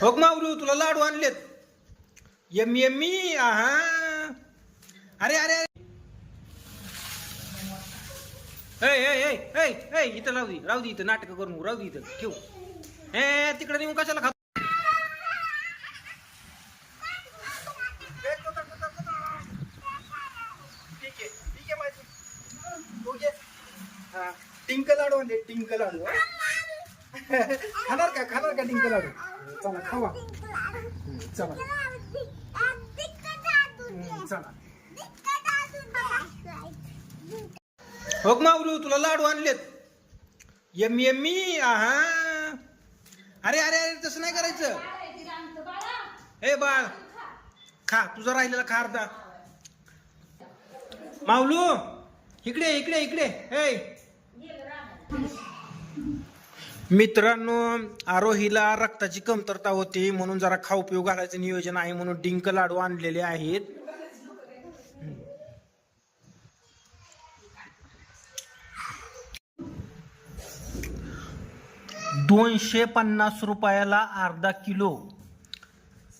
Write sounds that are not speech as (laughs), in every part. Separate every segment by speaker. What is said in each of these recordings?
Speaker 1: हो मावरू तुला लाडू आणलेत. यम यम्मी आहा. अरे अरे अरे. इथं राहू दे राहू दे इथं नाटक करून राहू दे इथं ठेव. ए तिकडे नेऊन कशाला खातो? टिंक लाडू आणले टिंक लाडू (laughs) खाणार का खाणार का टिंक लाडू? चला खावा. चला. चला. हो माऊलू तुला लाडू आणलेत. यम यम्मी आहा. अरे अरे अरे तसं नाही करायचं. हे बाळ खा तुझा राहिलेला खा अर्धा. माऊलू इकडे इकडे इकडे. हे. मित्रांनो आरोहीला रक्ताची कमतरता होती म्हणून जरा खाऊपिऊ घालायचं नियोजन आहे म्हणून डिंक लाडू आणलेले आहेत. दोनशे पन्नास रुपयाला अर्धा किलो.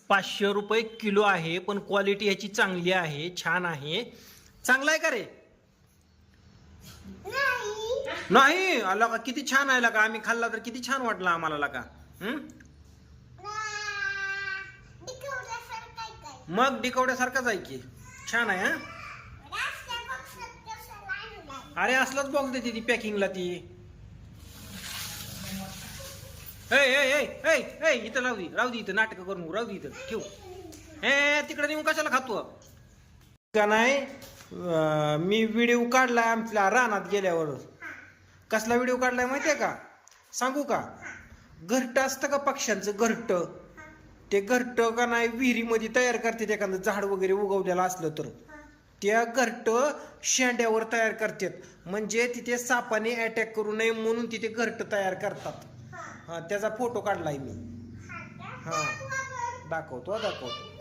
Speaker 1: पाचशे रुपये किलो आहे पण क्वालिटी याची चांगली आहे छान आहे. चांगला आहे का रे? नाही आला का? किती छान आहे का? आम्ही खाल्ला तर किती छान वाटला आम्हाला का? मग डिकवड्यासारखाच आहे की? छान आहे हा? अरे असलाच बॉक्स देते ती पॅकिंगला ती. ए इथं राहू दे राहू दे इथं नाटक करून राहू दे इथं ठेव. ए तिकडे नेऊन कशाला खातो? का नाही? मी व्हिडिओ काढला आमच्या रानात गेल्यावर. कसला व्हिडिओ काढलाय माहितीये का सांगू का घरट असतं का पक्ष्यांचं घरट ते घरट का नाही विहिरीमध्ये तयार करतात एखादं झाड वगैरे उगवलेलं असलं तर त्या घरट शेंड्यावर तयार करतात म्हणजे तिथे सापाने अटॅक करू नये म्हणून तिथे घरट तयार करतात हा त्याचा फोटो काढलाय मी हा दाखवतो दाखवतो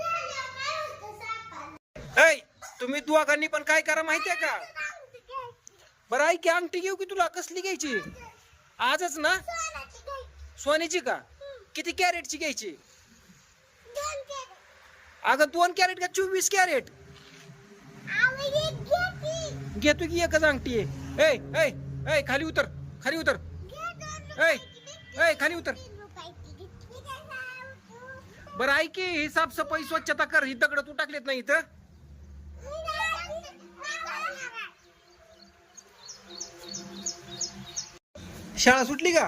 Speaker 1: ऐ तुम्ही दोघांनी पण काय करा माहितीये का बरं ऐक की अंगठी घेऊ की तुला? कसली घ्यायची? आजच ना? सोन्याची का? किती कॅरेटची घ्यायची? अगं दोन कॅरेट का चोवीस कॅरेट? घेतो की एकच अंगठी? आहे ए खाली उतर खाली उतर. ए ए खाली उतर. बरं ऐक की ही साफसफाई स्वच्छता कर. ही दगड तू टाकलेत नाही इथं. शाळा सुटली का?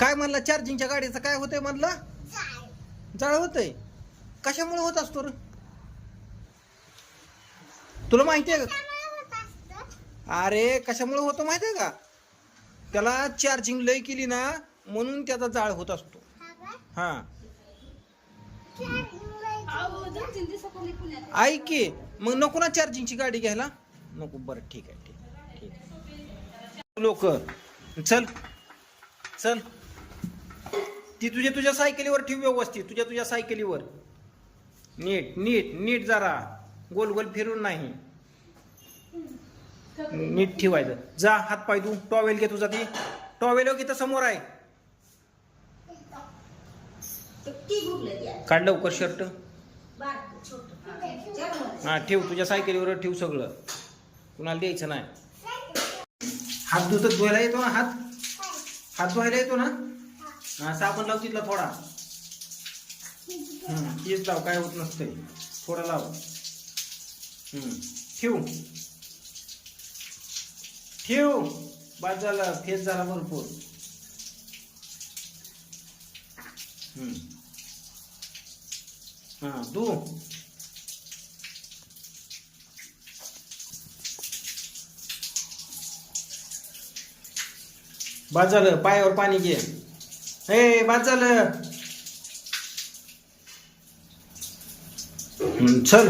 Speaker 1: काय म्हणला? चार्जिंगच्या गाडीचं काय होतंय म्हणलं? जाळ होतंय. कशामुळे होत असतो रे? तुला माहिती आहे का? अरे कशामुळे होतं माहिती आहे का? त्याला चार्जिंग लय केली ना म्हणून त्याचा जाळ होत असतो. हा. ऐक की मग नको ना चार्जिंगची गाडी घ्यायला? नको बरं ठीक आहे ठीक आहे. लोक. चल. चल. ती तुझ्या तुझ्या सायकलीवर ठेव व्यवस्थित. तुझ्या तुझ्या सायकलीवर. नीट नीट नीट जरा. गोल गोल फिरून नाही. नीट ठेवायचं. जा हात पाय तू टॉवेल घे तुझा ती. टॉवेल घे तर समोर आहे. काढ लवकर शर्ट. हा ठेव. तुझ्या सायकलीवर ठेव सगळं. कुणाला द्यायचं नाही. हात धुतत धुवायला येतो ना हात? हात धुवायला येतो ना? हा. साबण लाव तिथला थोडा. तेच लाव काय होत नसतंय. थोडा लाव. हम्म ठेव? ठेव. बाद झाला फेस झाला भरपूर. हम्म. हा धु. बाद झालं पायावर पाणी घे. हे बाद झालं. चल.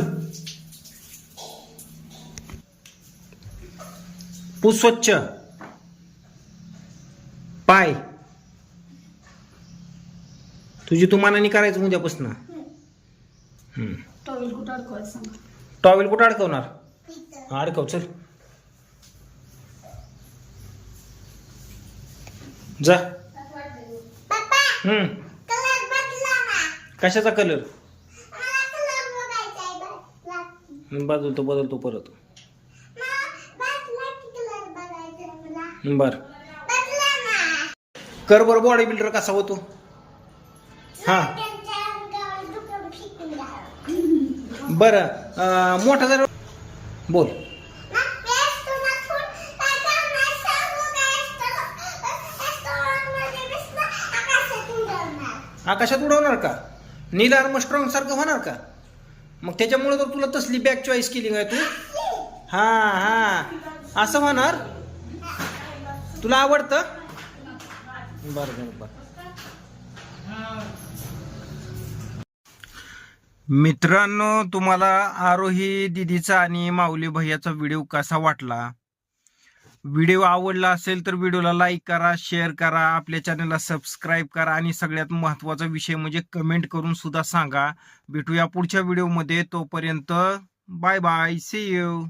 Speaker 1: स्वच्छ. पाय. तुझी तू मानाने करायचं उद्यापासून
Speaker 2: टॉवेल कुठं अडकवायचं सांगा.
Speaker 1: टॉवेल कुठं अडकवणार? अडकव चल. जा. हम्म. कशाचा कलर बदलतो बदलतो परत. बर. कर बर बॉडी बिल्डर कसा होतो? हा. बर मोठा जर बोल. आकाशात उडवणार का? नील आर्मस्ट्रॉंग सारखं होणार का? मग त्याच्यामुळे तर तुला तसली बॅग चॉईस केली काय तू? हा हा. असं होणार? तुला आवडतं? बर बर बर. मित्रांनो तुम्हाला आरोही दिदीचा आणि माऊली भैयाचा व्हिडिओ कसा वाटला? व्हिडिओ आवडला असेल तर व्हिडिओला लाईक करा शेअर करा आपल्या चॅनलला सबस्क्राईब करा आणि सगळ्यात महत्त्वाचा विषय म्हणजे कमेंट करून सुद्धा सांगा. भेटूया पुढच्या व्हिडिओमध्ये तोपर्यंत बाय बाय सी यू